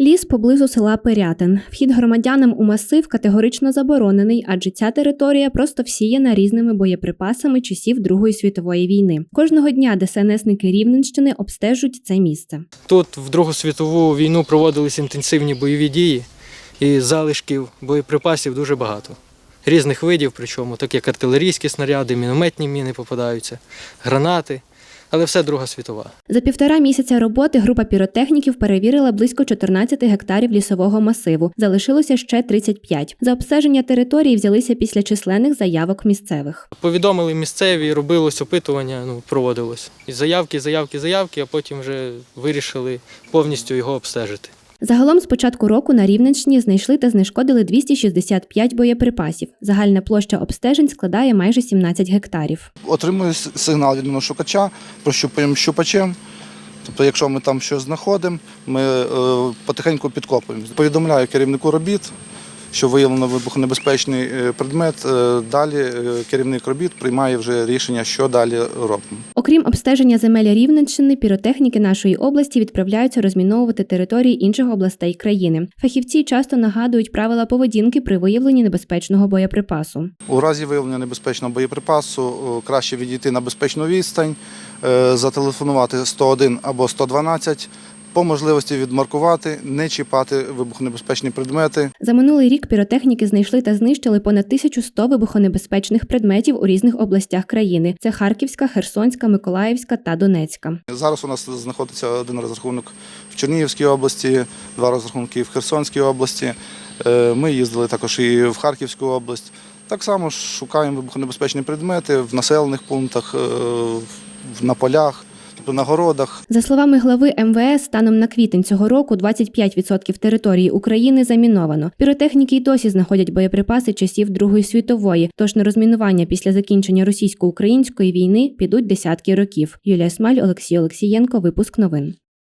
Ліс поблизу села Пирятин. Вхід громадянам у масив категорично заборонений, адже ця територія просто всіяна різними боєприпасами часів Другої світової війни. Кожного дня ДСНСники Рівненщини обстежують це місце. Тут в Другу світову війну проводились інтенсивні бойові дії, і залишків боєприпасів дуже багато. Різних видів, причому, так як артилерійські снаряди, мінометні міни попадаються, гранати, але все Друга світова. За півтора місяця роботи група піротехніків перевірила близько 14 гектарів лісового масиву. Залишилося ще 35. За обстеження території взялися після численних заявок місцевих. Повідомили місцеві, робилось опитування, ну, проводилось. І заявки, заявки, заявки, а потім вже вирішили повністю його обстежити. Загалом з початку року на Рівненщині знайшли та знешкодили 265 боєприпасів. Загальна площа обстежень складає майже 17 гектарів. отримую сигнал від шукача, прощупуємо щупачем. Тобто, якщо ми там щось знаходимо, ми е, потихеньку підкопуємо. Повідомляю керівнику робіт, що виявлено вибухонебезпечний е, предмет. Е, Далі е, керівник робіт приймає вже рішення, що далі робимо. Окрім обстеження земель Рівненщини, піротехніки нашої області відправляються розміновувати території інших областей країни. Фахівці часто нагадують правила поведінки при виявленні небезпечного боєприпасу. У разі виявлення небезпечного боєприпасу краще відійти на безпечну відстань, зателефонувати 101 або 112, по можливості відмаркувати, не чіпати вибухонебезпечні предмети. За минулий рік піротехніки знайшли та знищили понад 1100 вибухонебезпечних предметів у різних областях країни: це Харківська, Херсонська, Миколаївська та Донецька. Зараз у нас знаходиться один розрахунок в Чернігівській області, два розрахунки в Херсонській області. Е, Ми їздили також і в Харківську область. Так само шукаємо вибухонебезпечні предмети в населених пунктах, е, на полях, тобто на городах. За словами глави МВС, станом на квітень цього року 25% території України заміновано. Піротехніки й досі знаходять боєприпаси часів Другої світової. Тож на розмінування після закінчення російсько-української війни підуть десятки років. Юлія Смаль, Олексій Олексієнко. Випуск новин.